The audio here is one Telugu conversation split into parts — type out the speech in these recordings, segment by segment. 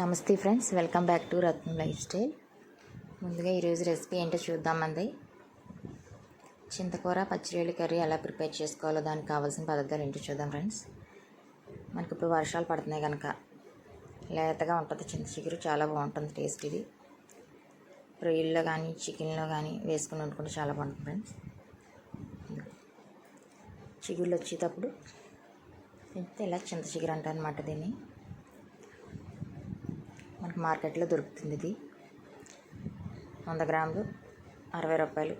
నమస్తే friends welcome back to Ratna lifestyle. ముందుగా ఈరోజు రెసిపీ ఏంటో చూద్దామండి చింతకూర పచ్చిరేళ్ళు కర్రీ ఎలా ప్రిపేర్ చేసుకోవాలో దానికి కావాల్సిన పదార్థాలు ఏంటో చూద్దాం ఫ్రెండ్స్. మనకి ఇప్పుడు వర్షాలు పడుతున్నాయి కనుక లేతగా ఉంటుంది చింత చిగురు చాలా బాగుంటుంది టేస్ట్ ఇది. రొయ్యల్లో కానీ చికెన్లో కానీ వేసుకుని వండుకుంటే చాలా బాగుంటుంది ఫ్రెండ్స్. చిగురులు వచ్చేటప్పుడు ఇలా చింత చిగురు అంటారు అనమాట దీన్ని. మనకు మార్కెట్లో దొరుకుతుంది ఇది. వంద గ్రాములు అరవై రూపాయలు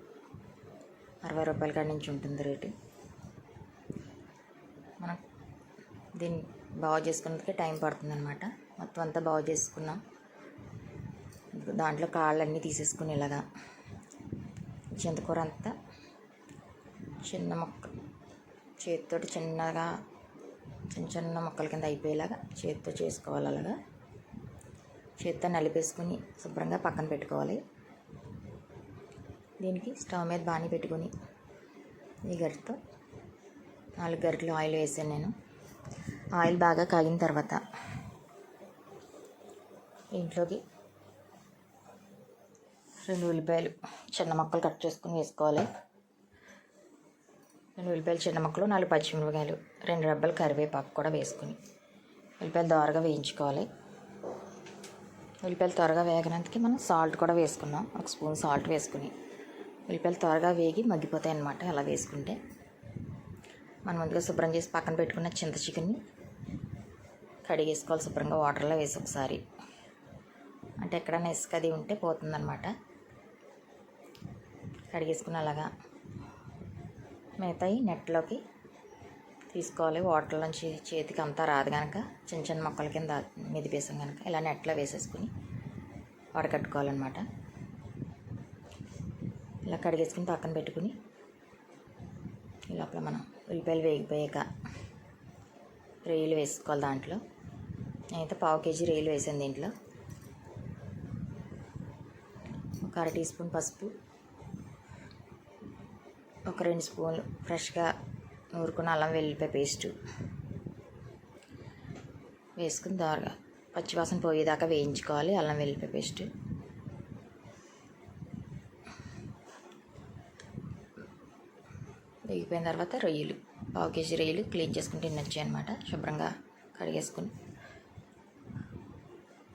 అరవై రూపాయల కాడి నుంచి ఉంటుంది రేటు. మనం దీన్ని బాగు చేసుకునేందుకే టైం పడుతుందనమాట మొత్తం అంతా బాగు చేసుకున్నాం. దాంట్లో కాళ్ళన్నీ తీసేసుకుని ఇలాగా చింతకూర అంతా చిన్న మొక్క చేతితోటి చిన్నగా చిన్న చిన్న మొక్కల కింద అయిపోయేలాగా చేతితో చేసుకోవాలి అలాగా. చేత్తో నలిపేసుకుని శుభ్రంగా పక్కన పెట్టుకోవాలి. దీనికి స్టవ్ మీద బాణీ పెట్టుకొని ఈ గరిటతో నాలుగు గరిటలు ఆయిల్ వేసాను నేను. ఆయిల్ బాగా కాగిన తర్వాత ఇంట్లోకి రెండు ఉల్లిపాయలు చిన్న మొక్కలు కట్ చేసుకుని వేసుకోవాలి. రెండు ఉల్లిపాయలు చిన్న మొక్కలు నాలుగు పచ్చిమిరపకాయలు రెండు రబ్బలు కరివేపాకు కూడా వేసుకుని ఉల్లిపాయలు దోరగా వేయించుకోవాలి. ఉల్లిపాయలు త్వరగా వేగనంతకి మనం సాల్ట్ కూడా వేసుకున్నాం. ఒక స్పూన్ సాల్ట్ వేసుకుని ఉల్లిపాయలు త్వరగా వేగి మగ్గిపోతాయి అన్నమాట అలా వేసుకుంటే. మనం ముందుగా శుభ్రం చేసి పక్కన పెట్టుకున్న చింత చికెన్ని కడిగేసుకోవాలి శుభ్రంగా వాటర్లో వేసి ఒకసారి. అంటే ఎక్కడైనా ఇసుక అది ఉంటే పోతుందన్నమాట. కడిగేసుకుని అలాగా మిగతాయి నెట్లోకి తీసుకోవాలి. వాటర్ నుంచి చేతికి అంతా రాదు కనుక చిన్న చిన్న మొక్కల కింద మెదిపేసాం కనుక ఇలా నెట్లో వేసేసుకుని వడకట్టుకోవాలన్నమాట. ఇలా కడిగేసుకుని పక్కన పెట్టుకుని లోపల మనం ఉల్లిపాయలు వేగిపోయాక రొయ్యలు వేసుకోవాలి దాంట్లో. నేనైతే పావు కేజీ రొయ్యలు వేసాను దీంట్లో. ఒక అర టీ స్పూన్ పసుపు. ఒక రెండు స్పూన్లు ఫ్రెష్గా నూరుకున్న అల్లం వెల్లిపాయ పేస్టు వేసుకుని దారుగా పచ్చివాసన పోయేదాకా వేయించుకోవాలి అల్లం వెల్లిపాయ పేస్ట్ వేగిపోయిన తర్వాత రొయ్యలు పావు కేజీ రొయ్యలు క్లీన్ చేసుకుని తినొచ్చాయి అనమాట శుభ్రంగా కడిగేసుకుని.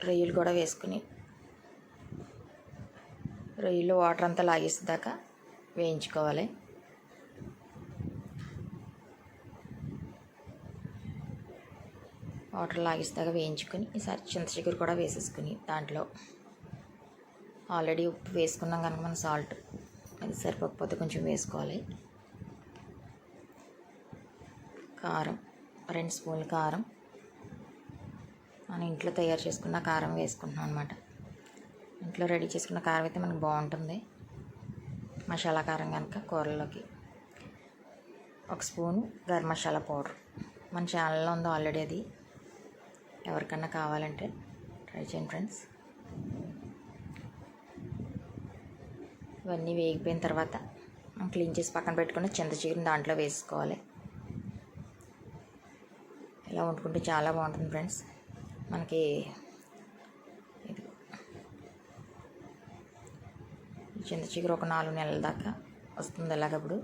రొయ్యలు కూడా వేసుకుని రొయ్యలు వాటర్ అంతా లాగేసేదాకా వేయించుకోవాలి. వాటర్ లాగిస్తాగా వేయించుకొని ఈసారి చింతచిగురు కూడా వేసేసుకుని దాంట్లో ఆల్రెడీ ఉప్పు వేసుకున్నాం కనుక మనం సాల్ట్ అది సరిపోకపోతే కొంచెం వేసుకోవాలి. కారం రెండు స్పూన్లు కారం. మనం ఇంట్లో తయారు చేసుకున్న కారం వేసుకుంటున్నాం అనమాట ఇంట్లో రెడీ చేసుకున్న కారం అయితే మనకు బాగుంటుంది. మసాలా కారం కనుక కూరల్లోకి. ఒక స్పూను గరం మసాలా పౌడర్. మన ఛానల్లో ఉంది ఆల్రెడీ అది. ఎవరికన్నా కావాలంటే ట్రై చేయండి ఫ్రెండ్స్. ఇవన్నీ వేగిపోయిన తర్వాత మనం క్లీన్ చేసి పక్కన పెట్టుకుని చింత చికెన్ దాంట్లో వేసుకోవాలి. ఇలా వండుకుంటే చాలా బాగుంటుంది ఫ్రెండ్స్. మనకి ఇది చింత చిగురు ఒక నాలుగు నెలల దాకా వస్తుంది ఎలాగప్పుడు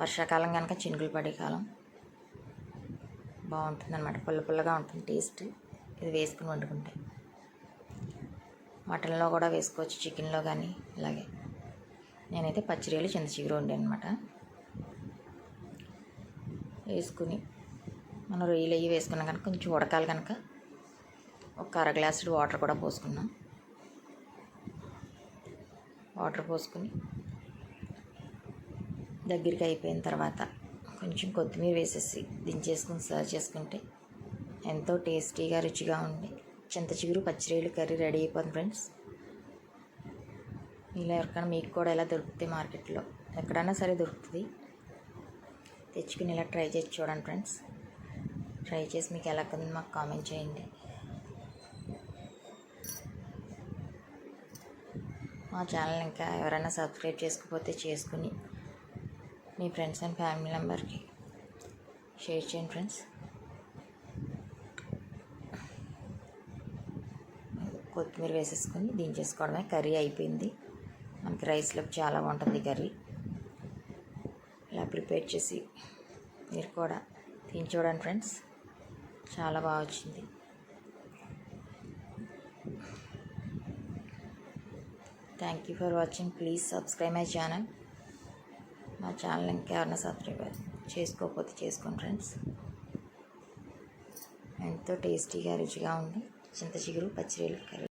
వర్షాకాలం కనుక చినుకులు పడే కాలం. బాగుంటుంది అనమాట పుల్ల పుల్లగా ఉంటుంది టేస్ట్. ఇది వేసుకుని వండుకుంటే. మటన్లో కూడా వేసుకోవచ్చు చికెన్లో కానీ ఇలాగే. నేనైతే పచ్చిరీలు చింత చిగురు వండాను అనమాట వేసుకుని మనం రొయ్యలు అయ్యి వేసుకున్నాం కనుక కొంచెం ఉడకాలి కనుక ఒక అర గ్లాసుడు వాటర్ కూడా పోసుకున్నాం. వాటర్ పోసుకుని దగ్గరికి అయిపోయిన తర్వాత కొంచెం కొత్తిమీర వేసేసి దించేసుకుని సర్వ్ చేసుకుంటే ఎంతో టేస్టీగా రుచిగా ఉండి చింత చిగురు పచ్చిరేలు కర్రీ రెడీ అయిపోతుంది ఫ్రెండ్స్. ఇలా ఎవరికైనా మీకు కూడా ఎలా దొరుకుతుంది మార్కెట్లో ఎక్కడైనా సరే దొరుకుతుంది. తెచ్చుకుని ఇలా ట్రై చేసి చూడండి ఫ్రెండ్స్. ట్రై చేసి మీకు ఎలా ఉంది మాకు కామెంట్ చేయండి. మా ఛానల్ ఇంకా ఎవరైనా సబ్స్క్రైబ్ చేసుకోకపోతే చేసుకుని మీ ఫ్రెండ్స్ అండ్ ఫ్యామిలీ మెంబర్కి షేర్ చేయండి ఫ్రెండ్స్ కొత్తిమీర వేసేసుకొని దించేసుకోవడమే. కర్రీ అయిపోయింది. మనకి రైస్లోకి చాలా బాగుంటుంది కర్రీ. ఇలా ప్రిపేర్ చేసి మీరు కూడా తిని చూడండి ఫ్రెండ్స్ చాలా బాగా వచ్చింది. Thank you for watching please subscribe my channel మా ఛానల్ ఇంకెవరైనా సబ్స్క్రైబ్ చేసుకోకపోతే చేసుకోండి ఫ్రెండ్స్. ఎంతో టేస్టీగా రుచిగా ఉంది. చింత చిగురు పచ్చిరొయ్యలు కర్రీ.